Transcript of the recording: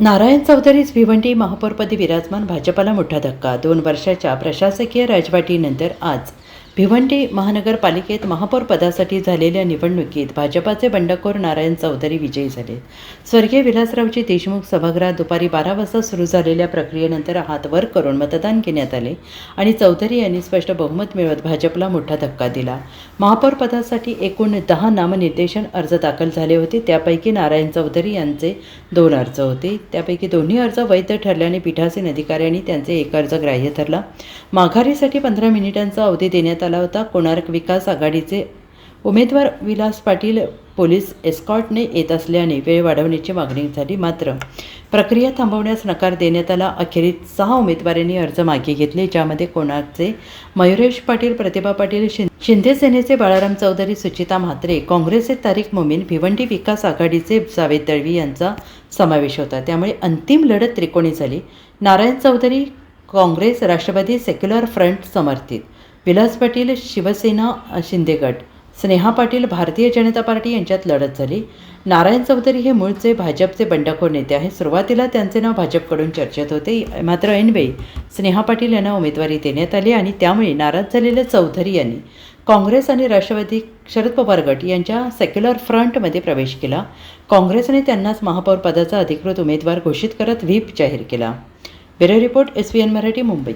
नारायण चौधरीच भिवंडी महापौरपदी विराजमान भाजपाला मोठा धक्का. दोन वर्षाच्या प्रशासकीय राजवाटीनंतर आज भिवंडी महानगरपालिकेत महापौर पदासाठी झालेल्या निवडणुकीत भाजपाचे बंडखोर नारायण चौधरी विजयी झाले. स्वर्गीय विलासरावजी देशमुख सभागृहात दुपारी बारा वाजता सुरू झालेल्या प्रक्रियेनंतर हात वर करून मतदान घेण्यात आले आणि चौधरी यांनी स्पष्ट बहुमत मिळवत भाजपला मोठा धक्का दिला. महापौर पदासाठी एकूण दहा नामनिर्देशन अर्ज दाखल झाले होते. त्यापैकी नारायण चौधरी यांचे दोन अर्ज होते. त्यापैकी दोन्ही अर्ज वैध ठरल्याने पीठासीन अधिकाऱ्यांनी त्यांचे एक अर्ज ग्राह्य धरला माघारीसाठी पंधरा मिनिटांचा अवधी देण्यात आला. होता कोणार्क विकास आघाडीचे. उमेदवार विलास पाटील पोलीस एस्कॉर्टने येत असल्याने वेळ वाढवण्याची मागणी झाली मात्र प्रक्रिया थांबवण्यास नकार देण्यात आला. अखेरीत सहा उमेदवारांनी अर्ज मागे घेतले ज्यामध्ये कोणाचे? मयुरेश पाटील प्रतिभा पाटील शिंदे सेनेचे बाळाराम चौधरी सुचिता म्हात्रे काँग्रेसचे तारिक मोमीन भिवंडी विकास आघाडीचे जावेद दळवी यांचा समावेश होता. त्यामुळे अंतिम लढत त्रिकोणी झाली. नारायण चौधरी काँग्रेस राष्ट्रवादी सेक्युलर फ्रंट समर्थित. विलास पाटील शिवसेना शिंदे गट स्नेहा पाटील भारतीय जनता पार्टी यांच्यात लढत झाली. नारायण चौधरी हे मूळचे भाजपचे बंडखोर नेते आहेत. सुरुवातीला त्यांचे नाव भाजपकडून चर्चेत होते. मात्र ऐनवेळी स्नेहा पाटील यांना उमेदवारी देण्यात आली आणि त्यामुळे नाराज झालेल्या चौधरी यांनी काँग्रेस आणि राष्ट्रवादी शरद पवार गट यांच्या सेक्युलर फ्रंटमध्ये प्रवेश केला. काँग्रेसने त्यांनाच महापौर पदाचा अधिकृत उमेदवार घोषित करत व्हीप जाहीर केला. Bureau report S V N Marathi Mumbai.